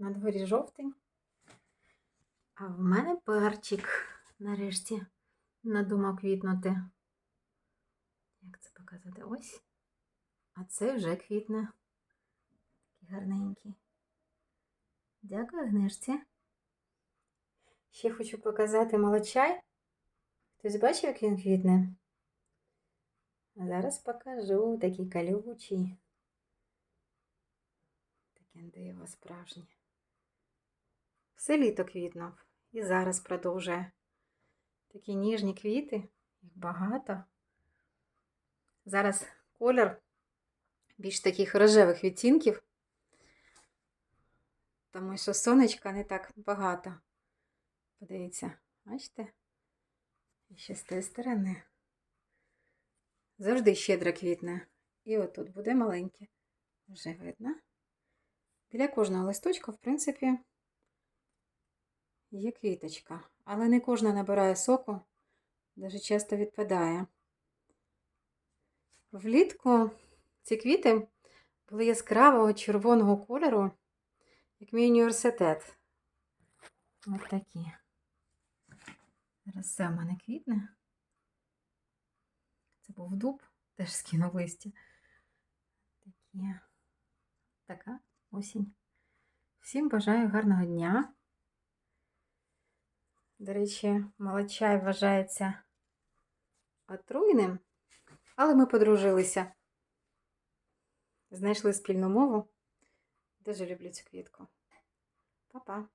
На дворі жовтень. А в мене перчик нарешті надумав квітнути. Як це показати? Ось. А це вже квітне. Такий гарненький. Дякую, Гнижці. Ще хочу показати молочай. Хтось бачив, як він квітне? А зараз покажу такий колючий. Таке диво справжнє. Все літо квітнув і зараз продовжує. Такі ніжні квіти, їх багато. Зараз колір більш таких рожевих відтінків, тому що сонечка не так багато. Подивіться, бачите? І ще з тієї сторони. Завжди щедро квітне. І отут буде маленьке. Вже видно. Біля кожного листочка, в принципі, є квіточка. Але не кожна набирає соку, дуже часто відпадає. Влітку ці квіти були яскравого червоного кольору, як мій університет. Ось такі. Зараз все в мене квітне. Це був дуб, теж скинув листя. Такі. Така осінь. Всім бажаю гарного дня. До речі, молочай вважається отруйним, але ми подружилися. Знайшли спільну мову. Дуже люблю цю квітку. Па-па!